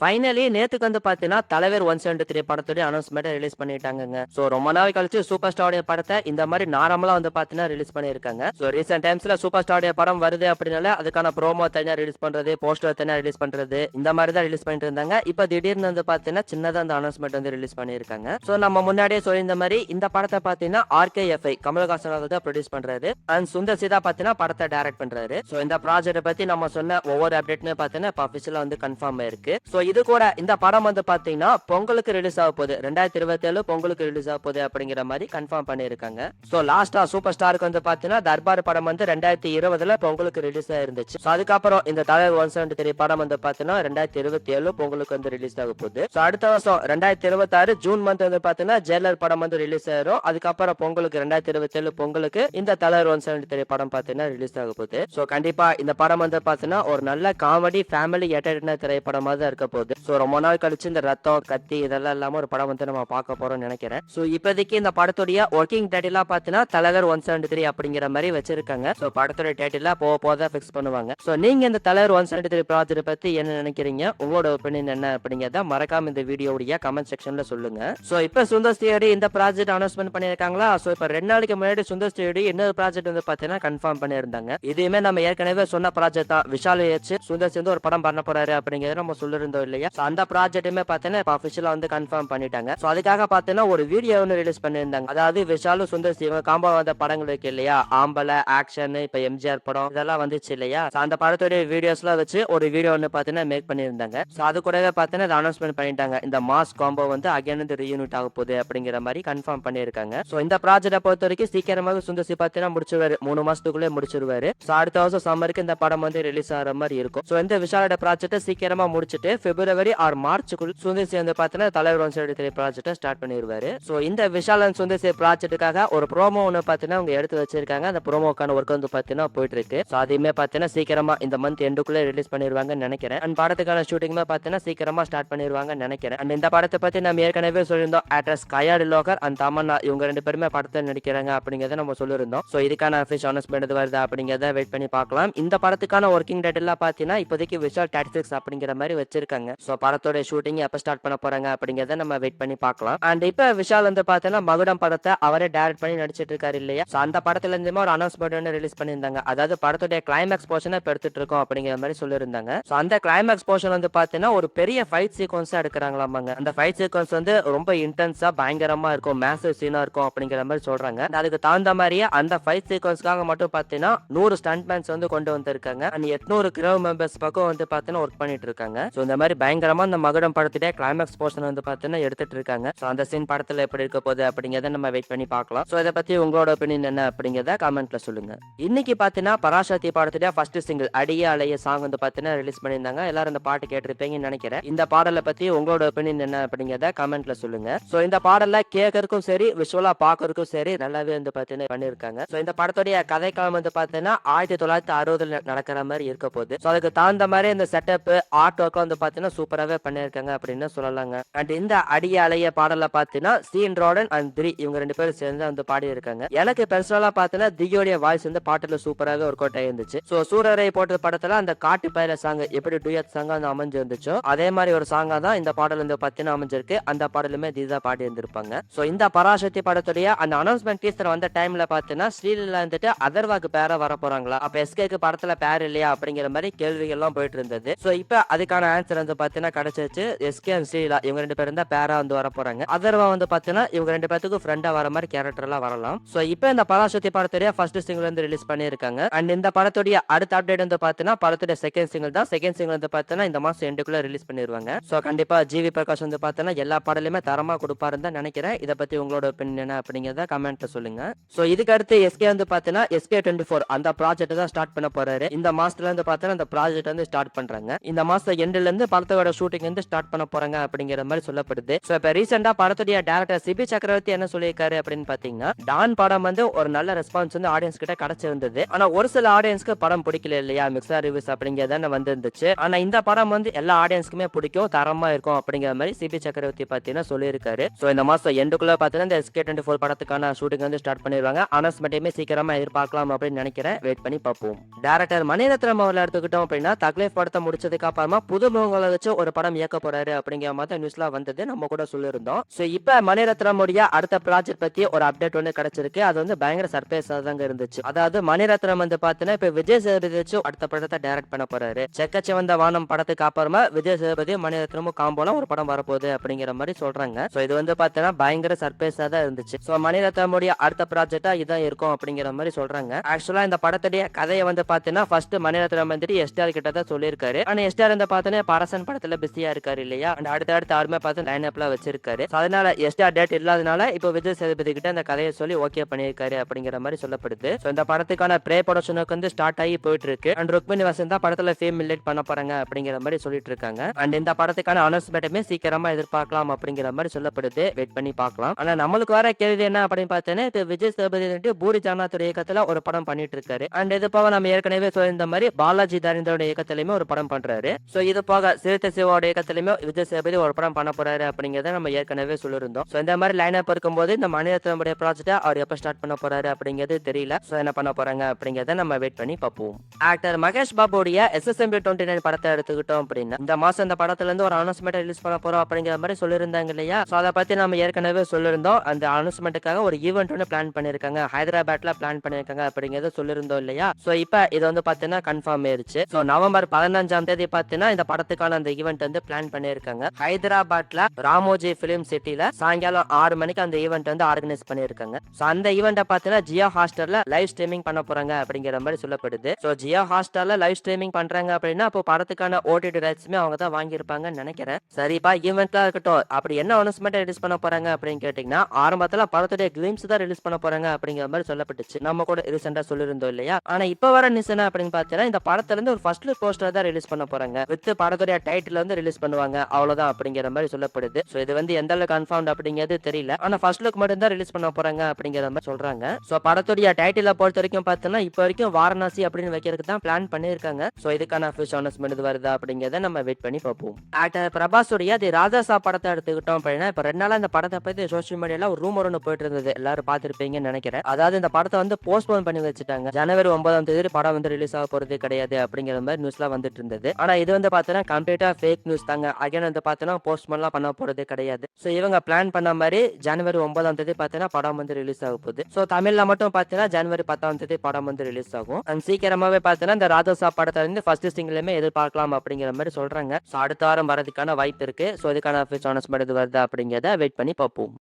Finally நேத்துக்கு வந்து பாத்தீங்கன்னா தலைவர் ஒன் செவன்டி த்ரீ படத்துடைய அனௌன்ஸ்மெண்ட் ரிலீஸ் பண்ணிட்டாங்க சோ ரொம்ப நாள் கழிச்சு சூப்பர் ஸ்டாருடைய படத்தை இந்த மாதிரி நார்மலா வந்து பாத்தீங்கன்னா ரிலீஸ் பண்ணிருக்காங்க சோ ரீசெண்ட் டைம்ஸ்ல சூப்பர் ஸ்டாருடைய படம் வருது அப்படின்னால அதுக்கான ப்ரோமோ தனியா ரிலீஸ் பண்றது போஸ்டர் தனியா ரிலீஸ் பண்றது இந்த மாதிரி தான் ரிலீஸ் பண்ணிட்டு இருந்தாங்க. இப்போ திடீர்னு வந்து பாத்தீங்கன்னா சின்னதா அந்த அனௌன்ஸ்மெண்ட் வந்து ரிலீஸ் பண்ணிருக்காங்க சோ நம்ம முன்னாடியே சொல்லியிருந்த மாதிரி இந்த படத்தை பாத்தீங்கன்னா ஆர்கேஎஃப்ஐ கமல்ஹாசன் அவர்கள் தான் ப்ரொடியூஸ் பண்றாரு. அண்ட் சுந்தர் சிதா பாத்தீங்கன்னா படத்தை டைரக்ட் பண்றாரு. சோ இந்த ப்ராஜெக்ட் பத்தி நம்ம சொன்ன ஒவ்வொரு அப்டேட்மே பாத்தீங்கன்னா இப்ப அபிஷியலா வந்து கன்ஃபார்ம் ஆயிருக்கு. சோ இது கூட இந்த படம் வந்து பாத்தீங்கன்னா பொங்கலுக்கு ரிலீஸ் ஆக போகுது. ரெண்டாயிரத்தி இருபத்தி ஏழு பொங்கலுக்கு ரிலீஸ் ஆக போகுது அப்படிங்கிற மாதிரி கன்ஃபார்ம் பண்ணிருக்காங்க சோ லாஸ்டா சூப்பர் ஸ்டாருக்கு வந்து பாத்தீங்கன்னா தர்பார் படம் வந்து ரெண்டாயிரத்தி இருபதுல பொங்கலுக்கு ரிலீஸ் ஆயிருந்துச்சு ஸோ அதுக்கப்புறம் இந்த தலைவர் ஒன் செவன்டி த்ரீ படம் வந்து பாத்தீங்கன்னா ரெண்டாயிரத்தி இருபத்தி ஏழு பொங்கலுக்கு வந்து ரிலீஸ் ஆக போகுது. சோ அடுத்த வருஷம் ரெண்டாயிரத்தி இருபத்தி ஆறு ஜூன் மந்த் வந்து பாத்தீங்கன்னா ஜெயலர் படம் வந்து ரிலீஸ் ஆயிரும். அதுக்கப்புறம் பொங்கலுக்கு ரெண்டாயிரத்தி இருபத்தி ஏழு பொங்கலுக்கு இந்த தலைவர் ஒன் செவன்டி த்ரீ படம் பாத்தீங்கன்னா ரிலீஸ் ஆக போகுது. சோ கண்டிப்பா இந்த படம் வந்து பாத்தீங்கன்னா ஒரு நல்ல காமெடி ஃபேமிலி என்டர்டைனர் திரைப்படமா தான் இருக்க போகுது. சோ ரொம்ப நாள் கழிச்சு இந்த ரத்தம் கத்தி இதெல்லாம் இல்லாம ஒரு படம் வந்து நம்ம பார்க்க போறோம்னு நினைக்கிறேன். சோ இப்போதைக்கு இந்த படத்துடைய ஒர்க்கிங் டைட்டிலா பாத்தீங்கன்னா தலைவர் ஒன் செவன்டி த்ரீ அப்படிங்கிற மாதிரி வச்சிருக்காங்க. ஸோ படத்துடைய டைட்டிலா போக போக ஃபிக்ஸ் பண்ணுவாங்க. சோ நீங்க இந்த தலைவர் ஒன் செவன்டி த்ரீ ப்ராஜெக்ட் பத்தி என்ன நினைக்கிறீங்க? உங்களோட ஒப்பீனியன் என்ன அப்படிங்கறத மறக்காம இந்த வீடியோடைய கமெண்ட் செக்ஷன்ல சொல்லுங்க. சோ இப்ப சுந்தர் ஸ்டேடி இந்த ப்ராஜெக்ட் அனௌன்ஸ்மெண்ட் பண்ணிருக்காங்களா சோ இப்ப ரெண்டு நாளைக்கு முன்னாடி சுந்தர் ஸ்டேடி இன்னொரு ப்ராஜெக்ட் வந்து பாத்தீங்கன்னா கன்ஃபார்ம் பண்ணியிருந்தாங்க. இதையுமே நம்ம ஏற்கனவே சொன்ன ப்ராஜெக்ட் தான் விஷால் ஏச்சு சுந்தர் சேர்ந்து ஒரு படம் பண்ண போறாரு அப்படிங்கறத நம்ம சொல்லிருந்தோம் இல்லையா? அந்த ப்ராஜெக்ட்டுமே பார்த்தீங்கன்னா இப்போ அஃபிஷியலா வந்து கன்ஃபார்ம் பண்ணிட்டாங்க. ஸோ அதுக்காக பார்த்தீங்கன்னா ஒரு வீடியோ ஒன்று ரிலீஸ் பண்ணியிருந்தாங்க. அதாவது விஷாலும் சுந்தர் சிவ காம்போ வந்த படங்கள் இருக்கு இல்லையா? ஆம்பளை ஆக்ஷன் இப்போ எம்ஜிஆர் படம் இதெல்லாம் வந்துச்சு இல்லையா? அந்த படத்துடைய வீடியோஸ்லாம் வச்சு ஒரு வீடியோ ஒன்று பார்த்தீங்கன்னா மேக் பண்ணியிருந்தாங்க. ஸோ அது கூடவே பார்த்தீங்கன்னா அனௌன்ஸ்மெண்ட் பண்ணிட்டாங்க. இந்த மாஸ் காம்போ வந்து அகைன் வந்து ரீயூனிட் ஆக போகுது அப்படிங்கிற மாதிரி கன்ஃபார்ம் பண்ணியிருக்காங்க. ஸோ இந்த ப்ராஜெக்டை பொறுத்த வரைக்கும் சீக்கிரமாக சுந்தர் சி பார்த்தீங்கன்னா முடிச்சிருவாரு. மூணு மாசத்துக்குள்ளே முடிச்சிருவாரு. ஸோ அடுத்த வருஷம் சம்மருக்கு இந்த படம் வந்து ரிலீஸ் ஆகிற மாதிரி இருக்கும். ஸோ இந்த விஷாலோட ப்ராஜெக்ட்டை சீக்கிரமா முடிச்சுட்டு பிப்ரவரி ஆர் மார்ச்சுக்குள் சுந்தர் சி வந்து பார்த்தீங்கன்னா தலைவர் ஒன் சைடு த்ரீ ப்ராஜெக்ட்டை ஸ்டார்ட் பண்ணிடுவாரு ஸோ இந்த விஷால் அண்ட் சுந்தர் சி ப்ராஜெக்ட்டுக்காக ஒரு ப்ரோமோ ஒன்று பார்த்தீங்கன்னா அவங்க எடுத்து வச்சிருக்காங்க. அந்த ப்ரோமோக்கான ஒர்க் வந்து பார்த்தீங்கன்னா போயிட்டு இருக்கு ஸோ அதையுமே பார்த்தீங்கன்னா சீக்கிரமா இந்த மந்த் எண்டுக்குள்ளே ரிலீஸ் பண்ணிடுவாங்கன்னு நினைக்கிறேன். அண்ட் படத்துக்கான ஷூட்டிங்குமே பார்த்தீங்கன்னா சீக்கிரமா ஸ்டார்ட் பண்ணிடுவாங்கன்னு நினைக்கிறேன். அண்ட் இந்த படத்தை பற்றி நம்ம ஏற்கனவே சொல்லியிருந்தோம். ஆக்ட்ரஸ் கயாடு லோகர் அண்ட் தமன்னா இவங்க ரெண்டு பேருமே படத்தை நடிக்கிறாங்க அப்படிங்கிறத நம்ம சொல்லியிருந்தோம். ஸோ இதுக்கான அஃபிஷ் அனௌன்ஸ்மெண்ட் எது வருதா அப்படிங்கிறத வெயிட் பண்ணி பார்க்கலாம். இந்த படத்துக்கான ஒர்க்கிங் டேட் எல்லாம் பார்த்தீங்கன்னா இப்போதைக்கு விஷால் டாக்டிக்ஸ் அப்படிங்கிற மாதிரி வச்சிருக்காங்க. ஸோ படத்தோட ஷூட்டிங் எப்போ ஸ்டார்ட் பண்ண போறாங்க அப்படிங்கிறத நம்ம வெயிட் பண்ணி பார்க்கலாம். அண்ட் இப்போ விஷால் வந்து பார்த்தீங்கன்னா மகுடம் படத்தை அவரே டைரக்ட் பண்ணி நடிச்சிட்டு இருக்காரு இல்லையா? ஸோ அந்த படத்துல இருந்துமே ஒரு அனௌன்ஸ்மெண்ட் ஒன்று ரிலீஸ் பண்ணியிருந்தாங்க. அதாவது படத்துடைய கிளைமேக்ஸ் போர்ஷனை இப்போ எடுத்துட்டு இருக்கோம் அப்படிங்கிற மாதிரி சொல்லியிருந்தாங்க. ஸோ அந்த கிளைமேக்ஸ் போர்ஷன் வந்து பார்த்தீங்கன்னா ஒரு பெரிய ஃபைட் சீக்வன்ஸா எடுக்கிறாங்களாமாங்க. அந்த ஃபைட் சீக்வன்ஸ் வந்து ரொம்ப இன்டென்ஸா பயங்கரமா இருக்கும் மேசிவ் சீனா இருக்கும் அப்படிங்கிற மாதிரி சொல்றாங்க. அதுக்கு தகுந்த மாதிரியே அந்த ஃபைட் சீக்வன்ஸ்க்காக மட்டும் பார்த்தீங்கன்னா நூறு ஸ்டன்ட்மேன்ஸ் வந்து கொண்டு வந்திருக்காங்க. அண்ட் எட்நூறு கிரோ மெம்பர்ஸ் பக்கம் வந்து பார்த்தீங்கன்னா ஒர்க் பண்ணிட்டு இருக்காங்க. ஸோ இந்த மாதிரி பயங்கரமா அந்த மகுடம் படத்துடைய கிளைமேக்ஸ் போர்ஷன் வந்து பார்த்தீங்கன்னா எடுத்துட்டு இருக்காங்க. ஸோ அந்த சீன் படத்துல எப்படி இருக்க போகுது அப்படிங்கிறத நம்ம வெயிட் பண்ணி பார்க்கலாம். ஸோ இதை பத்தி உங்களோட ஒப்பீனியன் என்ன அப்படிங்கிறத கமெண்ட்ல சொல்லுங்க. இன்னைக்கு பார்த்தீங்கன்னா பராசக்தி படத்துடைய ஃபர்ஸ்ட் சிங்கிள் அடிய அலைய சாங் வந்து பார்த்தீங்கன்னா ரிலீஸ் பண்ணியிருந்தாங்க. எல்லாரும் இந்த பாட்டு கேட்டிருப்பீங்கன்னு நினைக்கிறேன். இந்த பாடலை பத்தி உங்களோட ஒப்பீனியன் என்ன அப்படிங்கிறத கமெண்ட்ல சொல்லுங்க. ஸோ இந்த பாடல்ல கேட்கறதுக்கும் சரி விஷுவலா பார்க்கறதுக்கும் சரி நல்லாவே வந்து பார்த்தீங்கன்னா பண்ணியிருக்காங்க. ஸோ இந்த படத்துடைய கதைக்காலம் வந்து பார்த்தீங்கன்னா ஆயிரத்தி தொள்ளாயிரத்தி அறுபதுல நடக்கிற மாதிரி இருக்க போகுது. ஸோ அதுக்கு தகுந்த மாதிரி இந்த செட்டப் ஆர்ட் ஒர்க்கும் வந்து பார்த்தீங்கன்னா சூப்பராகவே பண்ணியிருக்காங்க அப்படின்னு சொல்லலாங்க? அண்ட் இந்த அடி அலைய பாடல பார்த்தீங்கன்னா சீன் ராடன் அண்ட் திரி இவங்க ரெண்டு பேரும் சேர்ந்து வந்து பாடி இருக்காங்க எனக்கு பர்சனலா பார்த்தீங்கன்னா தியோடைய வாய்ஸ் வந்து பாட்டில் சூப்பராக ஒர்க் அவுட் ஆயிருந்துச்சு. ஸோ சூரரை போட்ட படத்துல அந்த காட்டு பயில சாங் எப்படி டூயத் சாங்கா வந்து அமைஞ்சிருந்துச்சோ அதே மாதிரி ஒரு சாங்கா தான் இந்த பாடல் வந்து பார்த்தீங்கன்னா அமைஞ்சிருக்கு. அந்த பாடலுமே தீதா பாடி இருந்திருப்பாங்க ஸோ இந்த பராசக்தி படத்துடைய அந்த அனௌன்ஸ்மெண்ட் டீசர் வந்த டைம்ல பார்த்தீங்கன்னா ஸ்ரீலில் வந்துட்டு அதர்வாக்கு பேரா வர போறாங்களா? அப்போ எஸ்கேக்கு படத்துல பேர் இல்லையா அப்படிங்கிற மாதிரி கேள்விகள்லாம் போயிட்டு இருந்தது. ஸோ இப்போ அதுக்கான ஆன்சர் வந்து பார்த்தீங்கன்னா கிடைச்சிருச்சு. எஸ்கே அண்ட் ஸ்ரீலா இவங்க ரெண்டு பேரும் தான் பேரா வந்து வர போறாங்க. அதர்வா வந்து பார்த்தீங்கன்னா இவங்க ரெண்டு பேத்துக்கும் ஃப்ரெண்டா வர மாதிரி கேரக்டர் எல்லாம் வரலாம். ஸோ இப்போ இந்த பராசக்தி படத்துடைய ஃபர்ஸ்ட் சிங்கிள் வந்து ரிலீஸ் பண்ணியிருக்காங்க. அண்ட் இந்த படத்துடைய அடுத்த அப்டேட் வந்து பார்த்தீங்கன்னா படத்துடைய செகண்ட் சிங்கிள் தான். செகண்ட் சிங்கிள் வந்து பார்த்தீங்கன்னா இந்த மாசம் எண்டுக்குள்ள ரிலீஸ் பண்ணிடுவாங்க ஸோ கண்டிப்பா ஜிவி பிரகாஷ் வந்து பார்த்தீங்கன்னா எல்லா பாடலையுமே தரமா கொடுப்பாருன்னு தான் நினைக்கிறேன். இதை பத்தி உங்களோட ஒப்பீனியன் என்ன அப்படிங்கிறத கமெண்ட்ல சொல்லுங்க. ஸோ இதுக்கு அடுத்து எஸ்கே வந்து பார்த்தீங்கன்னா எஸ்கே டுவெண்ட்டி ஃபோர் அந்த ப்ராஜெக்ட் தான் ஸ்டார்ட் பண்ண போறாரு. இந்த மாசத்துல இருந்து பார்த்தீங்கன்னா அந்த ப்ராஜெக்ட் வந்து ஸ்டார்ட் பண்றாங்க. இந்த மாசம் எண்டுல இருந்து படத்தோட ஷூட்டிங் வந்து ஸ்டார்ட் பண்ண போறாங்க அப்படிங்கிற மாதிரி சொல்லப்படுது. ஸோ இப்போ ரீசெண்டா படத்துடைய டேரக்டர் சிபி சக்கரவர்த்தி என்ன சொல்லியிருக்காரு அப்படின்னு பாத்தீங்கன்னா டான் படம் வந்து ஒரு நல்ல ரெஸ்பான்ஸ் வந்து ஆடியன்ஸ் கிட்ட கிடைச்சிருந்தது. ஆனா ஒரு சில ஆடியன்ஸ்க்கு படம் பிடிக்கல இல்லையா? மிக்சர் ரிவ்யூஸ் அப்படிங்கிறத வந்திருந்துச்சு. ஆனா இந்த படம் வந்து எல்லா ஆடியன்ஸ்க்குமே பிடிக்கும் தரமா இருக்கும் அப்படிங்கிற மாதிரி சிபி சக்கரவர்த்தி பாத்தீங்கன்னா சொல்லியிருக்காரு. ஸோ இந்த மாசம் எண்டுக்குள்ள பாத்தீங்கன்னா இந்த எஸ்கே டுவெண்ட்டி ஃபோர் படத்துக்கான ஷூட்டிங் வந்து ஸ்டார்ட் பண்ணிடுவாங்க. அனௌன்ஸ்மெண்ட்டையுமே சீக்கிரமா எதிர்பார்க்கலாம் அப்படின்னு நினைக்கிறேன். வெயிட் பண்ணி பார்ப்போம். டேரக்டர் மணிரத்னம் அவர்கள் எடுத்துக்கிட்டோம் அப்படின்னா தக்லீஃப் படத்தை முடிச்சதுக்கு அப்புறமா புது வச்சு ஒரு படம் இயக்க போறாரு அப்படிங்கிற மாதிரி நியூஸ்லாம் வந்தது. நம்ம கூட சொல்லியிருந்தோம். ஸோ இப்போ மணிரத்னமுடைய அடுத்த ப்ராஜெக்ட் பத்தி ஒரு அப்டேட் ஒன்று கிடைச்சிருக்கு. அது வந்து பயங்கர சர்ப்ரைஸாக தாங்க இருந்துச்சு. அதாவது மணிரத்னம் வந்து பாத்தீங்கன்னா இப்போ விஜய் சேதுபதி வச்சு அடுத்த படத்தை டைரக்ட் பண்ண போறாரு. செக்கச்சிவந்த வானம் படத்துக்கு அப்புறமா விஜய் சேதுபதி மணிரத்னமும் காம்போலாம் ஒரு படம் வரப்போகுது அப்படிங்கிற மாதிரி சொல்றாங்க. ஸோ இது வந்து பாத்தீங்கன்னா பயங்கர சர்ப்ரைஸாக தான் இருந்துச்சு. ஸோ மணிரத்னமுடைய அடுத்த ப்ராஜெக்டா இதான் இருக்கும் அப்படிங்கிற மாதிரி சொல்றாங்க. ஆக்சுவலா இந்த படத்துடைய கதையை வந்து பார்த்தீங்கன்னா ஃபர்ஸ்ட் மணிரத்னம் வந்துட்டு எஸ்டிஆர் கிட்ட தான் சொல்லியிருக்காரு. ஆனால் எஸ்டிஆர் வந்து பார்த்தீங்கன்னா பரசன் படத்துல பிஸியா இருக்காரு இல்லையா? அண்ட் அடுத்த அடுத்த ஆர்மே பார்த்து லைன் அப்லாம் வச்சிருக்காரு. அதனால எஸ்டா டேட் இல்லாதனால இப்போ விஜய் சேதுபதி கிட்ட அந்த கதையை சொல்லி ஓகே பண்ணியிருக்காரு அப்படிங்கிற மாதிரி சொல்லப்படுது. ஸோ இந்த படத்துக்கான ப்ரே ப்ரொடக்ஷனுக்கு வந்து ஸ்டார்ட் ஆகி போயிட்டு இருக்கு அண்ட் ருக்மினி வசந்த் தான் படத்துல ஃபேம் மில்லேட் பண்ண போறாங்க அப்படிங்கிற மாதிரி சொல்லிட்டு இருக்காங்க. அண்ட் இந்த படத்துக்கான அனௌன்ஸ்மெண்ட்டுமே சீக்கிரமா எதிர்பார்க்கலாம் அப்படிங்கிற மாதிரி சொல்லப்படுது. வெயிட் பண்ணி பார்க்கலாம். ஆனா நம்மளுக்கு வர கேள்வி என்ன அப்படின்னு பார்த்தேன்னா இப்போ விஜய் சேதுபதி பூரி ஜகநாத் இயக்கத்துல ஒரு படம் பண்ணிட்டு இருக்காரு. அண்ட் இது போக நம்ம ஏற்கனவே சொல்லியிருந்த மாதிரி பாலாஜி தரிந்தோட இயக்கத்திலயுமே ஒரு படம் பண்றாரு. ஸோ இது போக சிறுத்தை சிவாவோட இயக்கத்திலுமே விஜய் சேபதி ஒரு படம் பண்ண போறாரு அப்படிங்கறத நம்ம ஏற்கனவே சொல்லியிருந்தோம். ஸோ இந்த மாதிரி லைன் அப் இருக்கும்போது இந்த மணிரத்னமுடைய ப்ராஜெக்டை அவர் எப்போ ஸ்டார்ட் பண்ண போறாரு அப்படிங்கிறது தெரியல. ஸோ என்ன பண்ண போறாங்க அப்படிங்கறத நம்ம வெயிட் பண்ணி பார்ப்போம். ஆக்டர் மகேஷ் பாபுடைய எஸ்எஸ்எம்பி டுவெண்ட்டி நைன் படத்தை எடுத்துக்கிட்டோம் அப்படின்னா இந்த மாசம் இந்த படத்துல இருந்து ஒரு அனௌன்ஸ்மெண்ட் ரிலீஸ் பண்ண போறோம் அப்படிங்கிற மாதிரி சொல்லியிருந்தாங்க இல்லையா? ஸோ அதை பத்தி நம்ம ஏற்கனவே சொல்லியிருந்தோம். அந்த அனௌன்ஸ்மெண்ட்டுக்காக ஒரு ஈவெண்ட் ஒன்று பிளான் பண்ணிருக்காங்க ஹைதராபாத்ல பிளான் பண்ணிருக்காங்க அப்படிங்கறத சொல்லியிருந்தோம் இல்லையா? ஸோ இப்போ இது வந்து பார்த்தீங்கன்னா கன்ஃபார்ம் ஆயிருச்சு. ஸோ நவம்பர் பதினஞ்சாம் தேதி பார்த்தீங்கன்னா இந்த படத்துக்கான அந்த ஈவெண்ட் வந்து பிளான் பண்ணியிருக்காங்க. ஹைதராபாத்ல ராமோஜி பிலிம் சிட்டில சாயங்காலம் ஆறு மணிக்கு அந்த ஈவெண்ட் வந்து ஆர்கனைஸ் பண்ணியிருக்காங்க. ஸோ அந்த ஈவெண்ட்டை பார்த்தீங்கன்னா ஜியோ ஹாஸ்டல்ல லைவ் ஸ்ட்ரீமிங் பண்ண போறாங்க அப்படிங்கிற மாதிரி சொல்லப்படுது. ஸோ ஜியோ ஹாஸ்டல்ல லைவ் ஸ்ட்ரீமிங் பண்றாங்க அப்படின்னா அப்போ படத்துக்கான ஓடிடி ரைட்ஸுமே அவங்க தான் வாங்கியிருப்பாங்கன்னு நினைக்கிறேன். சரிப்பா ஈவெண்ட்லாம் இருக்கட்டும். அப்படி என்ன அனௌன்ஸ்மெண்ட் ரிலீஸ் பண்ண போறாங்க அப்படின்னு கேட்டீங்கன்னா ஆரம்பத்துல படத்துடைய கிளிம்ஸ் தான் ரிலீஸ் பண்ண போறாங்க அப்படிங்கிற மாதிரி சொல்லப்பட்டுச்சு. நம்ம கூட ரீசெண்டா சொல்லியிருந்தோம் இல்லையா? ஆனா இப்ப வர நியூஸ் என்ன அப்படின்னு பார்த்தீங்கன்னா இந்த படத்துல இருந்து ஒரு ஃபர்ஸ்ட் லுக் போஸ்டர் தான் ரிலீஸ் பண்ண போறாங்க. வித் படத்துடைய டைட்டில் வந்து ரிலீஸ் பண்ணுவாங்க. அவ்வளவுதான் அப்படிங்கிற மாதிரி சொல்லப்படுது. ஸோ இது வந்து எந்த அளவுக்கு கன்ஃபார்ம் அப்படிங்கிறது தெரியல. ஆனால் ஃபர்ஸ்ட் லுக் மட்டும் தான் ரிலீஸ் பண்ண போறாங்க அப்படிங்கிற மாதிரி சொல்றாங்க. ஸோ படத்துடைய டைட்டில பொறுத்த வரைக்கும் பார்த்தோம்னா இப்போ வரைக்கும் வாரணாசி அப்படின்னு வைக்கிறதுக்கு தான் பிளான் பண்ணியிருக்காங்க. ஸோ இதுக்கான அஃபிஷியல் அனௌன்ஸ்மெண்ட் இது வருதா அப்படிங்கிறத நம்ம வெயிட் பண்ணி பார்ப்போம். ஆக்டர் பிரபாஸுடைய தி ராஜாசா படத்தை எடுத்துக்கிட்டோம் அப்படின்னா இப்போ ரெண்டு நாளாக இந்த படத்தை பத்தி சோஷியல் மீடியால ஒரு ரூமர் ஒன்று போயிட்டு இருந்தது. எல்லாரும் பார்த்துருப்பீங்கன்னு நினைக்கிறேன். அதாவது இந்த படத்தை வந்து போஸ்ட்போன் பண்ணி வச்சுட்டாங்க. ஜனவரி ஒன்பதாம் தேதி படம் வந்து ரிலீஸ் ஆக போகிறது கிடையாது அப்படிங்கிற மாதிரி நியூஸ்லாம் வந்துட்டு இருந்தது. ஆனால் இது வந்து பார்த்தீங்கன்னா கம்ப்ளீட்டாக ஃபேக் நியூஸ் தாங்க. அகைன் வந்து பார்த்தோன்னா போஸ்ட்மெல்லாம் பண்ண போகிறதே கிடையாது. ஸோ இவங்க பிளான் பண்ண மாதிரி ஜனவரி ஒன்பதாம் தேதி பார்த்தீங்கன்னா படம் வந்து ரிலீஸ் ஆக போகுது. ஸோ தமிழில் மட்டும் பார்த்தீங்கன்னா ஜனவரி பத்தாம் தேதி படம் வந்து ரிலீஸ் ஆகும். அண்ட் சீக்கிரமாகவே பார்த்தீங்கன்னா இந்த ராஜசா படத்தை வந்து ஃபர்ஸ்ட் சிங்கிலுமே எதிர்பார்க்கலாம் அப்படிங்கிற மாதிரி சொல்கிறாங்க ஸோ அடுத்த வாரம் வரதுக்கான வாய்ப்பு இருக்குது ஸோ இதுக்கான அனௌன்ஸ்மெண்ட் இது வருதா அப்படிங்கிறத வெயிட் பண்ணி பார்ப்போம்.